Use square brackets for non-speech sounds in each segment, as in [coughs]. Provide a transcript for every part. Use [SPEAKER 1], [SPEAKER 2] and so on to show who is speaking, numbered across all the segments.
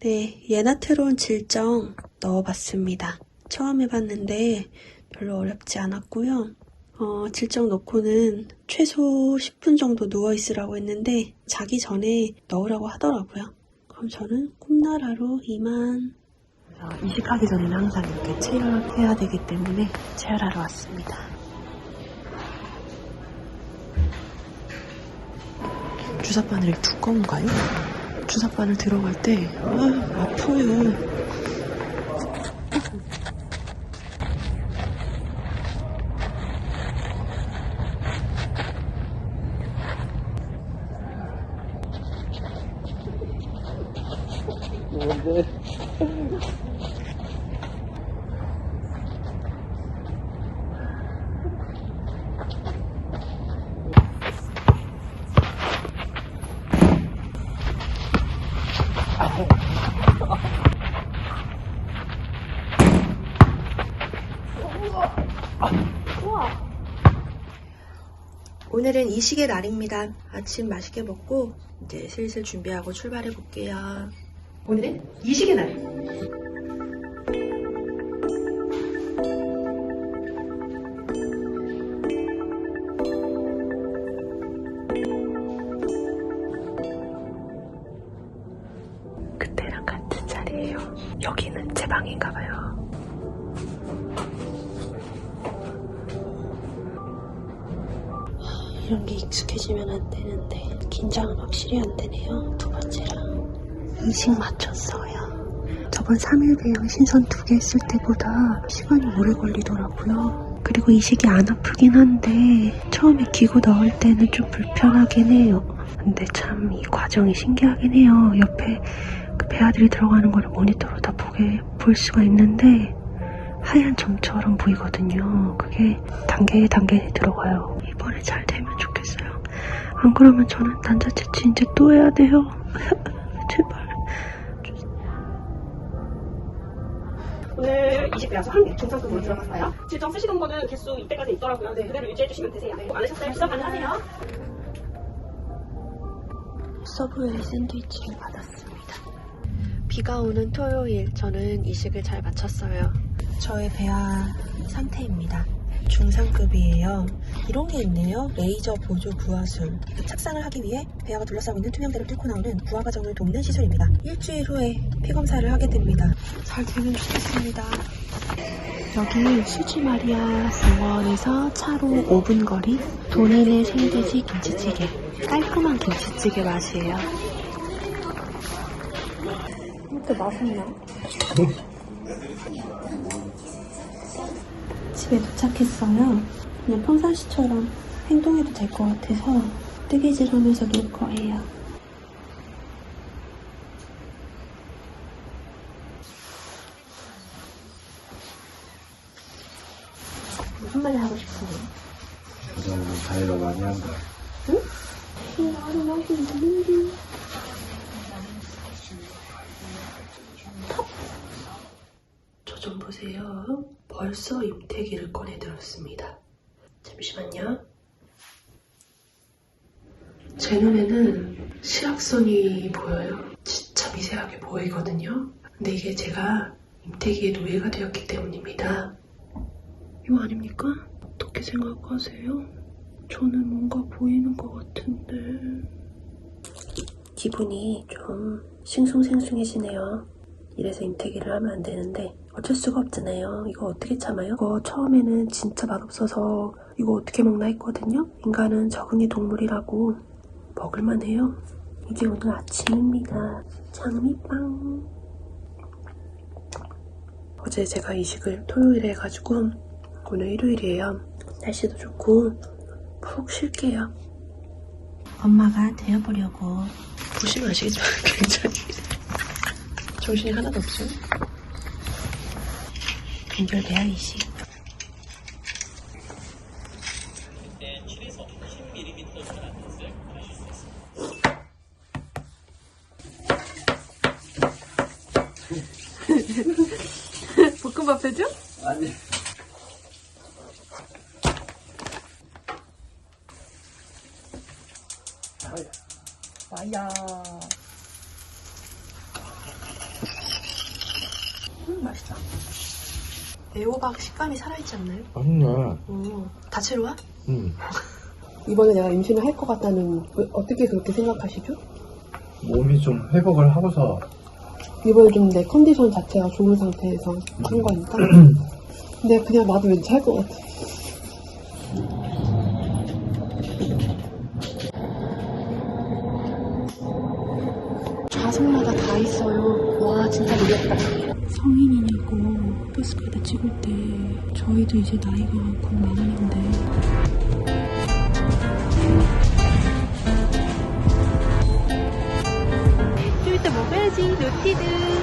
[SPEAKER 1] 네, 예나트론 질정 넣어봤습니다. 처음 해봤는데 별로 어렵지 않았고요. 어, 질정 넣고는 최소 10분 정도 누워있으라고 했는데 자기 전에 넣으라고 하더라고요. 그럼 저는 꿈나라로 이만 어, 이식하기 전에는 항상 이렇게 체열해야 되기 때문에 체열하러 왔습니다. 주사바늘이 두꺼운가요? 주사바늘 들어갈 때 아, 아파요. 오늘은 이식의 날입니다. 아침 맛있게 먹고 이제 슬슬 준비하고 출발해 볼게요. 오늘은 이식의 날. 그때랑 같은 자리예요. 여기는 제 방인가 봐요. 이런 게 익숙해지면 안 되는데 긴장은 확실히 안 되네요. 두 번째랑 이식 맞췄어요. 저번 3일 배양 신선 두 개 했을 때보다 시간이 오래 걸리더라고요. 그리고 이식이 안 아프긴 한데 처음에 기구 넣을 때는 좀 불편하긴 해요. 근데 참 이 과정이 신기하긴 해요. 옆에 그 배아들이 들어가는 거를 모니터로 다 보게 볼 수가 있는데 하얀 점처럼 보이거든요. 그게 단계에 단계에 들어가요. 이번에 잘 되면 좋겠어요. 안 그러면 저는 난자채취 이제 또 해야 돼요. [laughs] 제발.
[SPEAKER 2] 오늘 20배라서 한개 중상급으로 들어갔어요. 질정 쓰시던 거는 개수 이때까지 있더라고요. 네, 그대로 유지해주시면 되세요. 네, 안 하셨어요? 수정 가능하세요?
[SPEAKER 1] 서브웨이 샌드위치를 받았습니다. 비가 오는 토요일 저는 이식을 잘 마쳤어요. 저의 배아 상태입니다. 중상급이에요. 이런 게 있네요. 레이저 보조 부하술. 착상을 하기 위해 배아가 둘러싸고 있는 투명대를 뚫고 나오는 부하 과정을 돕는 시술입니다. 일주일 후에 폐검사를 하게 됩니다. 잘 되면 좋겠습니다. 여기 수지마리아 병원에서 차로 5분 거리 돈인의 생돼지 김치찌개 깔끔한 김치찌개 맛이에요 이렇게 맛있나? 집에 도착했어요. 그냥 평상시처럼 행동해도 될 것 같아서 뜨개질하면서 놀 거예요. 한마디 하고 싶어요
[SPEAKER 3] 저는 자해가 많이 한 거야.
[SPEAKER 1] 나를 여기 있는데. 저 좀 보세요. 벌써 임태기를 꺼내들었습니다. 잠시만요. 제 눈에는 시약선이 보여요. 진짜 미세하게 보이거든요. 근데 이게 제가 임태기의 노예가 되었기 때문입니다. 이거 아닙니까? 어떻게 생각하세요? 저는 뭔가 보이는 것 같은데. 기분이 좀 싱숭생숭해지네요. 이래서 임태기를 하면 안 되는데 어쩔 수가 없잖아요. 이거 어떻게 참아요? 이거 처음에는 진짜 맛없어서 이거 어떻게 먹나 했거든요. 인간은 적응의 동물이라고 먹을만 해요. 이게 오늘 아침입니다. 장미빵. 어제 제가 이식을 토요일에 해가지고 오늘 일요일이에요. 날씨도 좋고 푹 쉴게요. 엄마가 되어보려고 보시면 아시겠지만 굉장히 정신이 하나도 없죠. 간결돼야 이식. [laughs] 볶음밥 해줘?
[SPEAKER 3] 아니.
[SPEAKER 2] 와야.
[SPEAKER 1] 애호박 식감이 살아있지 않나요?
[SPEAKER 3] 맛있네.
[SPEAKER 1] 어, 다채로 와?
[SPEAKER 3] 응. [laughs]
[SPEAKER 1] 이번에 내가 임신을 할 것 같다는 왜- 어떻게 그렇게 생각하시죠?
[SPEAKER 3] 몸이 좀 회복을 하고서
[SPEAKER 1] 이번에 좀 내 컨디션 자체가 좋은 상태에서 한 거니까 근데 그냥 나도 왠지 할 것 같아 좌석마다 다 있어요 와 진짜 놀랬다 성인이냐고 버스 카드 찍을 때 저희도 이제 나이가 곧 마흔인데. 좀 이따 먹어야지 노티드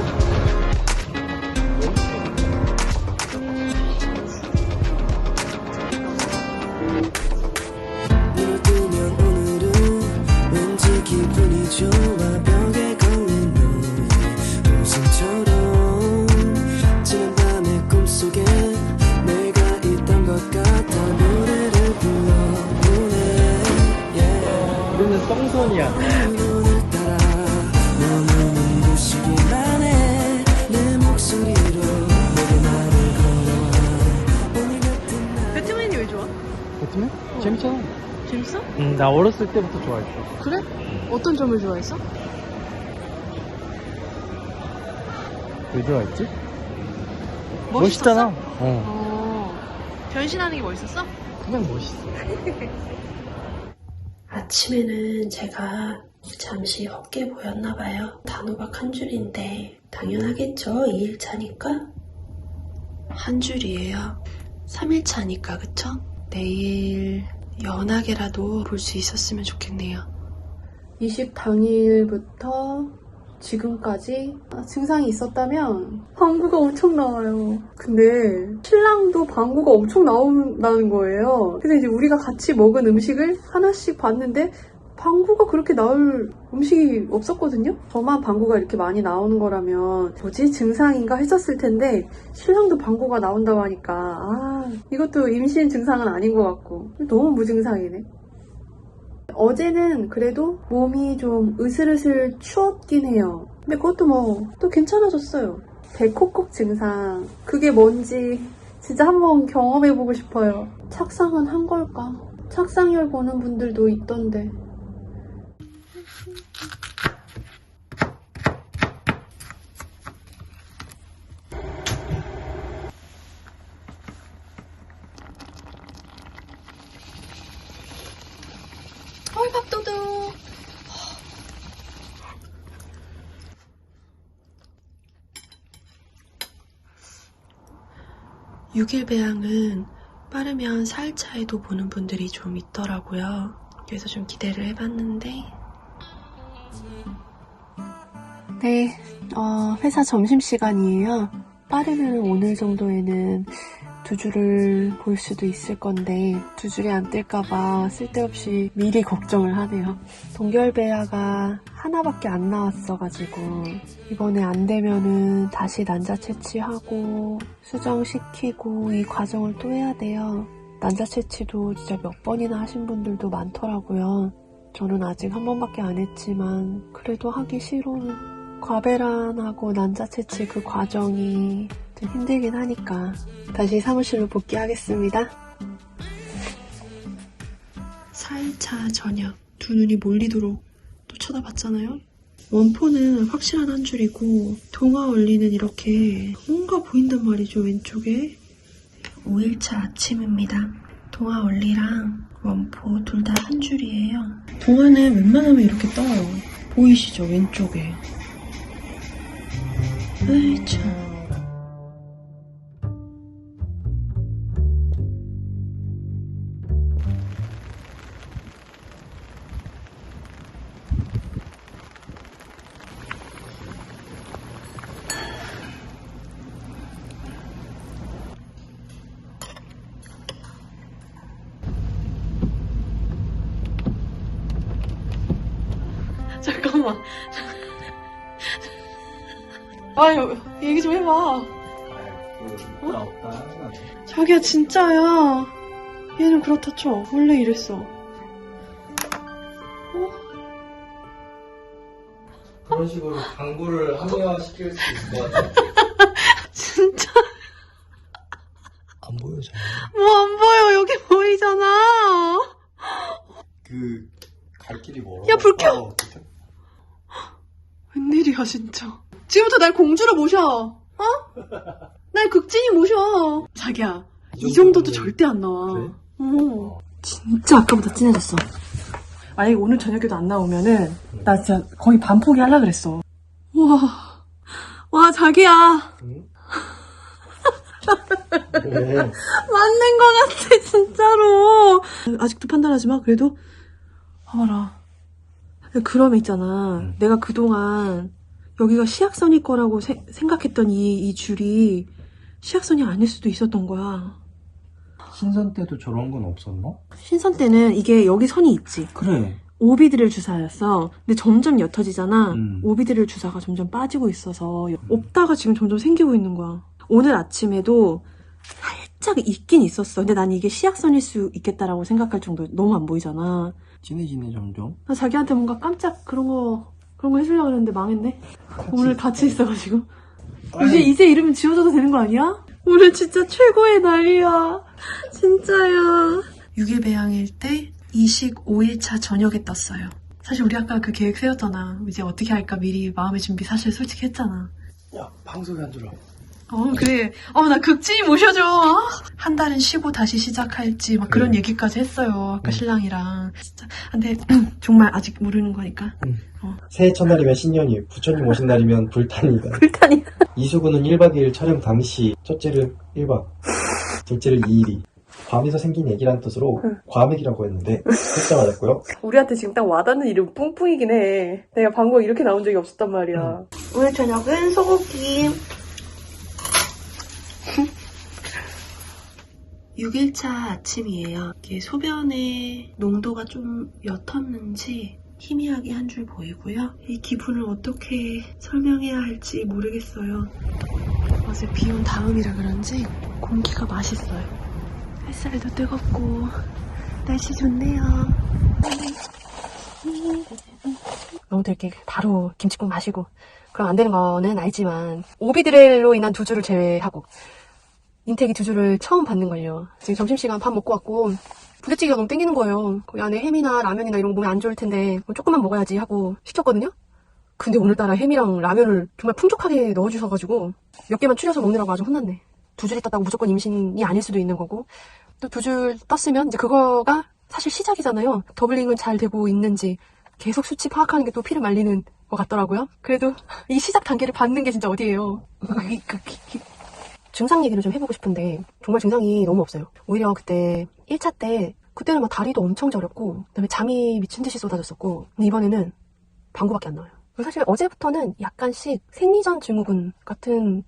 [SPEAKER 4] 같은 날
[SPEAKER 1] 배트맨이 왜 좋아?
[SPEAKER 3] 배트맨? 재밌잖아.
[SPEAKER 1] 재밌어?
[SPEAKER 3] 응, 나 어렸을 때부터 좋아했어.
[SPEAKER 1] 그래? 어떤 점을 좋아했어?
[SPEAKER 3] 왜 좋아했지?
[SPEAKER 1] 멋있었어?
[SPEAKER 3] 멋있잖아. 어.
[SPEAKER 1] 어 변신하는 게 멋있었어?
[SPEAKER 3] 그냥 멋있어. [laughs]
[SPEAKER 1] 아침에는 제가 잠시 헛게 보였나 봐요. 단호박 한 줄인데 당연하겠죠. 2일차니까. 한 줄이에요. 3일차니까 그쵸? 내일 연하게라도 볼 수 있었으면 좋겠네요. 이식 당일부터 지금까지 증상이 있었다면 방구가 엄청 나와요. 근데 신랑도 방구가 엄청 나온다는 거예요. 근데 이제 우리가 같이 먹은 음식을 하나씩 봤는데 방구가 그렇게 나올 음식이 없었거든요? 저만 방구가 이렇게 많이 나오는 거라면 뭐지? 증상인가 했었을 텐데 신랑도 방구가 나온다고 하니까 아 이것도 임신 증상은 아닌 것 같고 너무 무증상이네. 어제는 그래도 몸이 좀 으슬으슬 추웠긴 해요. 근데 그것도 뭐 또 괜찮아졌어요. 배콕콕 증상. 그게 뭔지 진짜 한번 경험해보고 싶어요. 착상은 한 걸까? 착상열 보는 분들도 있던데. 헐 밥도둑. 6일 배양은 빠르면 4일 차에도 보는 분들이 좀 있더라고요. 그래서 좀 기대를 해봤는데. 네, 어, 회사 점심시간이에요. 빠르면 오늘 정도에는 두 줄을 볼 수도 있을 건데, 두 줄이 안 뜰까봐 쓸데없이 미리 걱정을 하네요. 동결배아가 하나밖에 안 나왔어가지고, 이번에 안 되면은 다시 난자 채취하고, 수정시키고, 이 과정을 또 해야 돼요. 난자 채취도 진짜 몇 번이나 하신 분들도 많더라고요. 저는 아직 한 번밖에 안 했지만, 그래도 하기 싫어요. 과배란하고 난자 채취 그 과정이 좀 힘들긴 하니까 다시 사무실로 복귀하겠습니다. 4일차 저녁 두 눈이 몰리도록 또 쳐다봤잖아요. 원포는 확실한 한 줄이고 동화 원리는 이렇게 뭔가 보인단 말이죠 왼쪽에 5일차 아침입니다. 동화 원리랑 원포 둘 다 한 줄이에요. 동화는 웬만하면 이렇게 떠요. 보이시죠 왼쪽에. 에이 참. 잠깐만. 아유, 얘기 좀 해봐.
[SPEAKER 3] 나 없다.
[SPEAKER 1] 자기야, 진짜야. 얘는 그렇다 쳐. 원래 이랬어.
[SPEAKER 3] 그런 식으로 광고를 합리화시킬 수 있을 것 같아. [laughs]
[SPEAKER 5] 진짜
[SPEAKER 6] 안 보여, 잘.
[SPEAKER 5] 뭐 안 보여. 여기 보이잖아.
[SPEAKER 6] 그, 갈 길이 멀어.
[SPEAKER 5] 야, 불 켜!
[SPEAKER 6] 아.
[SPEAKER 5] 웬일이야 진짜. 지금부터 날 공주로 모셔. 어? 날 극진이 모셔. 자기야. 이 정도도 절대 안 나와.
[SPEAKER 6] 그래?
[SPEAKER 5] 어. 진짜 아까보다 진해졌어. 만약에 오늘 저녁에도 안 나오면은 나 진짜 거의 반 포기하려 그랬어. 와, 와 자기야
[SPEAKER 6] 응? 왜? [laughs]
[SPEAKER 5] 맞는 거 같아 진짜로. 아직도 판단하지 마. 그래도 봐봐라. 그러면 있잖아.
[SPEAKER 6] 응.
[SPEAKER 5] 내가 그동안 여기가 시약선일 거라고 세- 생각했던 이, 이 줄이 시약선이 아닐 수도 있었던 거야.
[SPEAKER 6] 신선 때도 저런 건 없었나?
[SPEAKER 5] 신선 때는 이게 여기 선이 있지.
[SPEAKER 6] 그래.
[SPEAKER 5] 오비드릴 주사였어. 근데 점점 옅어지잖아.
[SPEAKER 6] 음.
[SPEAKER 5] 오비드릴 주사가 점점 빠지고 있어서 없다가 지금 점점 생기고 있는 거야. 오늘 아침에도 살짝 있긴 있었어. 근데 난 이게 시약선일 수 있겠다라고 생각할 정도 너무 안 보이잖아.
[SPEAKER 6] 진해지네, 점점.
[SPEAKER 5] 나 자기한테 뭔가 깜짝 그런 거 그런 거 해주려고 했는데 망했네. 오늘 같이 있어가지고. 이제 이제 이름은 지워줘도 되는 거 아니야? 오늘 진짜 최고의 날이야. 진짜야. 6일 배양일 때 이식 5일차 저녁에 떴어요. 사실 우리 아까 그 계획 세웠잖아. 이제 어떻게 할까 미리 마음의 준비 사실 솔직히 했잖아.
[SPEAKER 6] 야, 방송에 안 들어.
[SPEAKER 5] 어 그래. 어 나 극진이 모셔줘. 아, 한 달은 쉬고 다시 시작할지 막 그런
[SPEAKER 6] 그래.
[SPEAKER 5] 얘기까지 했어요. 아까
[SPEAKER 6] 응.
[SPEAKER 5] 신랑이랑. 진짜. 근데 [clears throat] 정말 아직 모르는 거니까.
[SPEAKER 3] 새해 첫날이면 신년이, 부처님 오신 날이면 불탄이다.
[SPEAKER 5] 불타니.
[SPEAKER 3] 이수구는 1박 2일 촬영 당시 첫째를 1박, 둘째를 2일이 괌에서 생긴 얘기란 뜻으로 괌액이라고 했는데 숫자 맞았고요.
[SPEAKER 5] 우리한테 지금 딱 와닿는 이름 뿡뿡이긴 해. 내가 방금 이렇게 나온 적이 없었단 말이야. 오늘 저녁은 소고기. [laughs] 6일차 아침이에요. 이게 소변의 농도가 좀 옅었는지 희미하게 한 줄 보이고요. 이 기분을 어떻게 설명해야 할지 모르겠어요. 어제 비 온 다음이라 그런지 공기가 맛있어요. 햇살도 뜨겁고 날씨 좋네요. 너무 이렇게 바로 김치국 마시고 그럼 안 되는 거는 알지만 오비드렐로 인한 두 주를 제외하고 인택이 두 주를 처음 받는 걸요. 지금 점심시간 밥 먹고 왔고 부대찌개가 너무 땡기는 거예요. 거기 안에 햄이나 라면이나 이런 거 몸에 안 좋을 텐데 뭐 조금만 먹어야지 하고 시켰거든요. 근데 오늘따라 햄이랑 라면을 정말 풍족하게 넣어주셔가지고 몇 개만 추려서 먹느라고 아주 혼났네. 두 줄이 떴다고 무조건 임신이 아닐 수도 있는 거고 또 두 줄 떴으면 이제 그거가 사실 시작이잖아요. 더블링은 잘 되고 있는지 계속 수치 파악하는 게 또 피를 말리는 것 같더라고요. 그래도 이 시작 단계를 받는 게 진짜 어디예요. 증상 얘기를 좀 해보고 싶은데 정말 증상이 너무 없어요. 오히려 그때 1차 때 그때는 막 다리도 엄청 저렸고 그다음에 잠이 미친 듯이 쏟아졌었고 근데 이번에는 방구밖에 안 나와요. 사실 어제부터는 약간씩 생리전 증후군 같은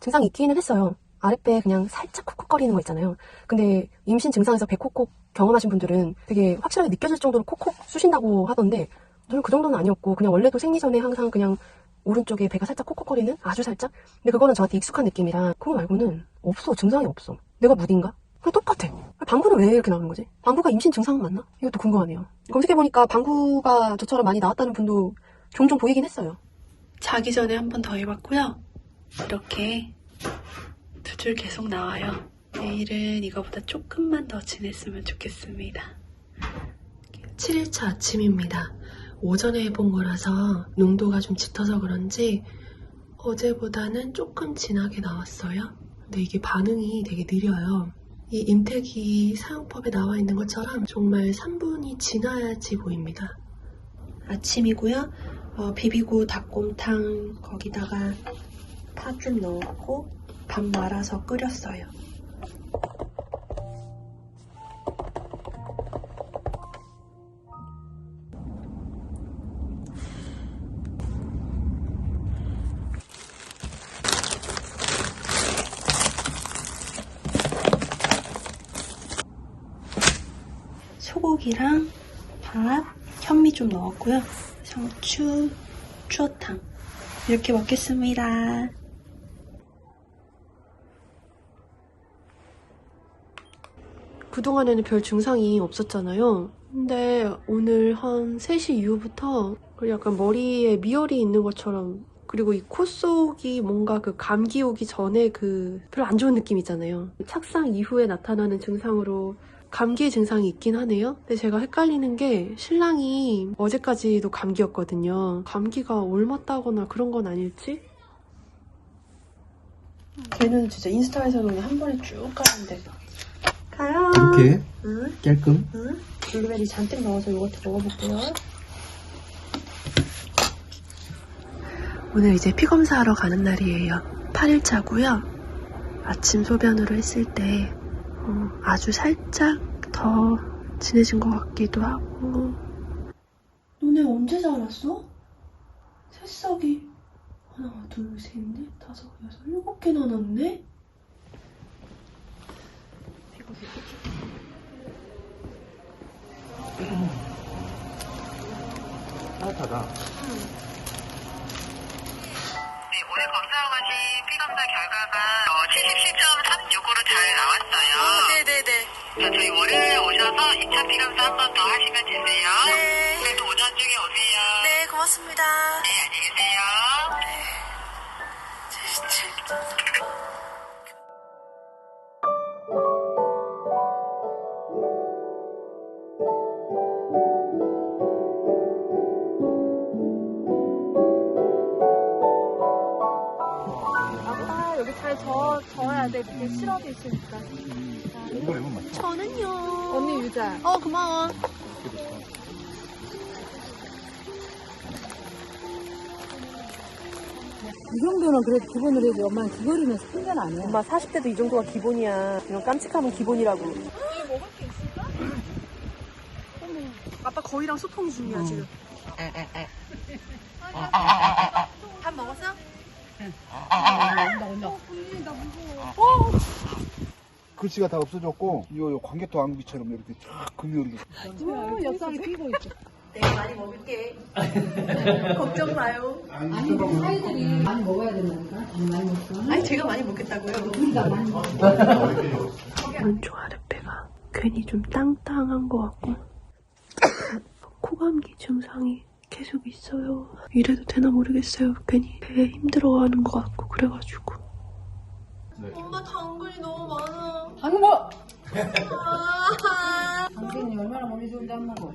[SPEAKER 5] 증상이 있기는 했어요. 아랫배 그냥 살짝 콕콕거리는 거 있잖아요. 근데 임신 증상에서 배 콕콕 경험하신 분들은 되게 확실하게 느껴질 정도로 콕콕 쑤신다고 하던데 저는 그 정도는 아니었고 그냥 원래도 생리 전에 항상 그냥 오른쪽에 배가 살짝 콕콕거리는 아주 살짝? 근데 그거는 저한테 익숙한 느낌이라 그거 말고는 없어. 증상이 없어. 내가 무딘가? 그냥 똑같아. 방구는 왜 이렇게 나오는 거지? 방구가 임신 증상은 맞나? 이것도 궁금하네요. 검색해보니까 방구가 저처럼 많이 나왔다는 분도 종종 보이긴 했어요. 자기 전에 한 번 더 해봤고요. 이렇게 두 줄 계속 나와요 내일은 이거보다 조금만 더 지냈으면 좋겠습니다 7일차 아침입니다. 오전에 해본 거라서 농도가 좀 짙어서 그런지 어제보다는 조금 진하게 나왔어요. 근데 이게 반응이 되게 느려요. 이 인텍이 사용법에 나와 있는 것처럼 정말 3분이 지나야지 보입니다. 아침이고요. 어, 비비고 닭곰탕 거기다가 파 좀 넣었고 밥 말아서 끓였어요. 소고기랑 밥, 현미 좀 넣었고요. 상추, 추어탕 이렇게 먹겠습니다. 그동안에는 별 증상이 없었잖아요. 근데 오늘 한 3시 이후부터 약간 머리에 미열이 있는 것처럼
[SPEAKER 1] 그리고 이 코 속이 뭔가 그 감기 오기 전에 그 별로 안 좋은 느낌 있잖아요. 착상 이후에 나타나는 증상으로 감기의 증상이 있긴 하네요. 근데 제가 헷갈리는 게 신랑이 어제까지도 감기였거든요. 감기가 옮았다거나 그런 건 아닐지? 걔는 진짜 인스타에서는 한 번에 쭉 가는데. 가요.
[SPEAKER 3] 이렇게
[SPEAKER 1] 응?
[SPEAKER 3] 깔끔.
[SPEAKER 1] 응? 블루베리 잔뜩 넣어서 요거트 먹어볼게요. 오늘 이제 피 검사하러 가는 날이에요. 8일차고요. 아침 소변으로 했을 때 어, 아주 살짝 더 진해진 것 같기도 하고. 너네 언제 자랐어? 새싹이 하나, 둘, 셋, 넷, 다섯, 여섯, 일곱 개나 났네?
[SPEAKER 3] 따뜻하다.
[SPEAKER 7] 네, 오늘 검사하신 피검사 결과가 어, 77.36으로 잘 나왔어요. 자, 저희 월요일에 오셔서 2차 피검사 한 번 더 하시면 되세요. 네. 그래도 오전 중에 오세요. 네, 고맙습니다. 네, 안녕히 계세요.
[SPEAKER 1] 아빠 여기 잘 저, 저어야 돼. 밑에 시럽이 있으니까. 저는요. 언니 유자. 어 고마워.
[SPEAKER 8] 이 정도는 그래도 기본으로 해도 엄마는 그거리면 큰건 아니야.
[SPEAKER 1] 엄마 40대도 이 정도가 기본이야. 이런 깜찍하면 기본이라고. 먹을 게 있을까? 어머, 아빠 거의랑 소통 중이야 지금. 밥 먹었어?
[SPEAKER 9] 글씨가 다 없어졌고 요, 요 광개토 암기처럼 이렇게 쫙 금이 이렇게
[SPEAKER 8] 어, 엽살이 피고 있어.
[SPEAKER 1] 내가 많이 먹을게. [laughs] 걱정 마요.
[SPEAKER 8] 아니, 우리 사이들이 많이 먹어야 되는 거니까. 아니, 많이 먹어.
[SPEAKER 1] 아니 제가 많이 먹겠다고요.
[SPEAKER 8] 우리가 많이 먹어.
[SPEAKER 1] 오른쪽 아랫배가 괜히 좀 땅땅한 것 같고 [coughs] 코감기 증상이 계속 있어요. 이래도 되나 모르겠어요. 괜히 배에 힘들어하는 것 같고 그래가지고. 엄마 당근이 너무 많아.
[SPEAKER 8] 당근 먹어! 당근이 얼마나 몸이 좋은데 안 먹어.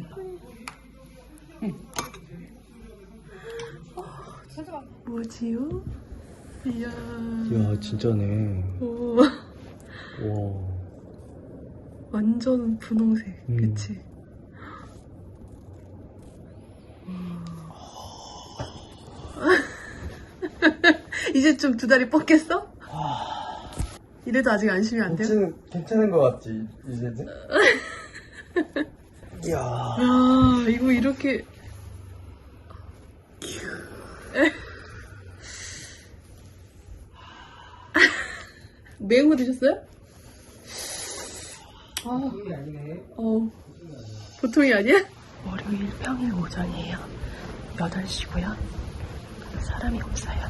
[SPEAKER 1] 뭐지요? 이야.
[SPEAKER 3] 이야, 진짜네.
[SPEAKER 1] 오,
[SPEAKER 3] 와.
[SPEAKER 1] 완전 분홍색.
[SPEAKER 3] 음.
[SPEAKER 1] 그치? [laughs] 이제 좀 두 다리 뻗겠어? 이래도 아직 안심이 안 돼요?
[SPEAKER 3] 괜찮은, 괜찮은 것 같지, 이제는? [laughs] 이야.
[SPEAKER 1] 야, 이거 이렇게. [laughs] 매운 거 드셨어요? 아, 어, 보통이 아니야? 월요일 평일 오전이에요. 8시고요. 사람이 없어요.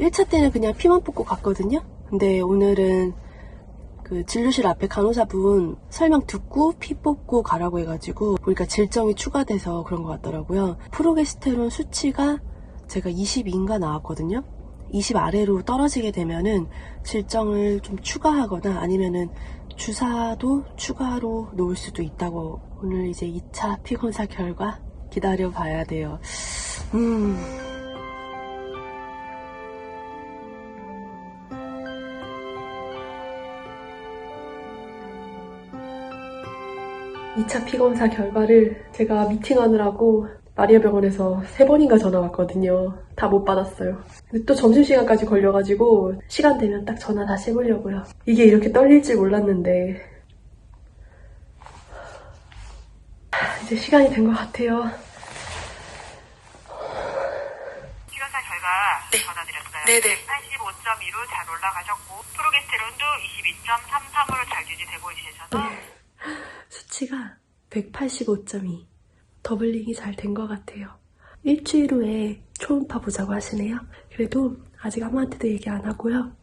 [SPEAKER 1] 1차 때는 그냥 피만 뽑고 갔거든요. 근데 오늘은 그 진료실 앞에 간호사분 설명 듣고 피 뽑고 가라고 해가지고 보니까 질정이 추가돼서 그런 것 같더라고요. 프로게스테론 수치가 제가 22인가 나왔거든요. 20 아래로 떨어지게 되면은 질정을 좀 추가하거나 아니면은 주사도 추가로 놓을 수도 있다고 오늘 이제 2차 피 검사 결과 기다려 봐야 돼요. 음. 2차 피검사 결과를 제가 미팅하느라고 마리아 병원에서 세 번인가 전화 왔거든요. 다 못 받았어요. 근데 또 점심시간까지 걸려가지고 시간 되면 딱 전화 다시 해보려고요. 이게 이렇게 떨릴 줄 몰랐는데 이제 시간이 된 것 같아요.
[SPEAKER 7] 피검사 결과 전화드렸어요. 네네. 85.2로 잘 올라가셨고 프로게스테론도 22.33으로 잘 유지되고 계셔서
[SPEAKER 1] 수치가 185.2. 더블링이 잘 된 것 같아요. 일주일 후에 초음파 보자고 하시네요. 그래도 아직 아무한테도 얘기 안 하고요.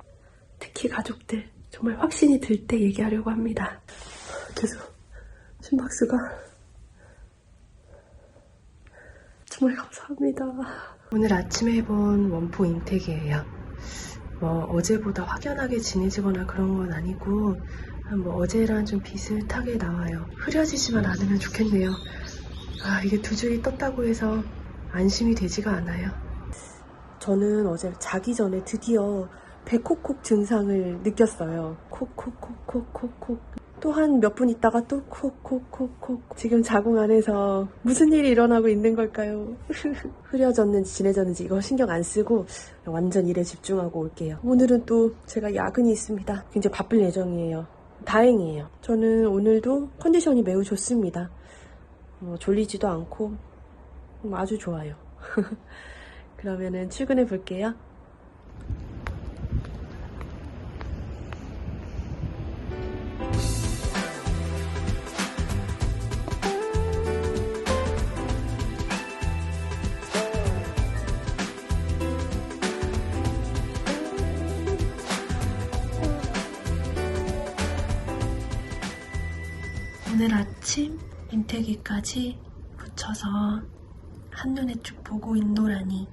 [SPEAKER 1] 특히 가족들 정말 확신이 들 때 얘기하려고 합니다. 계속 심박수가 정말 감사합니다. 오늘 아침에 해본 원포 인텍이에요. 뭐 어제보다 확연하게 진해지거나 그런 건 아니고 뭐 어제랑 좀 비슷하게 나와요. 흐려지지만 않으면 좋겠네요. 아 이게 두 줄이 떴다고 해서 안심이 되지가 않아요. 저는 어제 자기 전에 드디어 배콕콕 증상을 느꼈어요. 콕콕콕콕콕콕. 또 한 몇 분 있다가 또 콕콕콕콕. 지금 자궁 안에서 무슨 일이 일어나고 있는 걸까요? [laughs] 흐려졌는지 진해졌는지 이거 신경 안 쓰고 완전 일에 집중하고 올게요. 오늘은 또 제가 야근이 있습니다. 굉장히 바쁠 예정이에요. 다행이에요. 저는 오늘도 컨디션이 매우 좋습니다. 어, 졸리지도 않고 음, 아주 좋아요. [laughs] 그러면은 출근해 볼게요. 인테기까지 붙여서 한눈에 쭉 보고 있노라니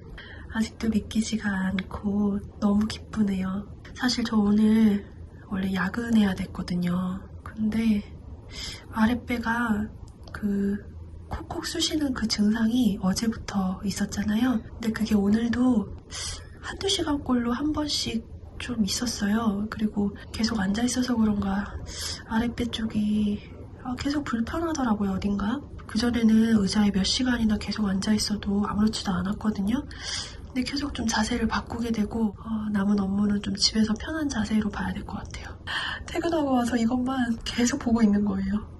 [SPEAKER 1] 아직도 믿기지가 않고 너무 기쁘네요. 사실 저 오늘 원래 야근해야 됐거든요. 근데 아랫배가 그 콕콕 쑤시는 그 증상이 어제부터 있었잖아요. 근데 그게 오늘도 한두 시간 꼴로 한 번씩 좀 있었어요. 그리고 계속 앉아있어서 그런가 아랫배 쪽이 아, 계속 불편하더라고요, 어딘가. 그전에는 의자에 몇 시간이나 계속 앉아 있어도 아무렇지도 않았거든요. 근데 계속 좀 자세를 바꾸게 되고, 어, 남은 업무는 좀 집에서 편한 자세로 봐야 될 것 같아요. 퇴근하고 와서 이것만 계속 보고 있는 거예요.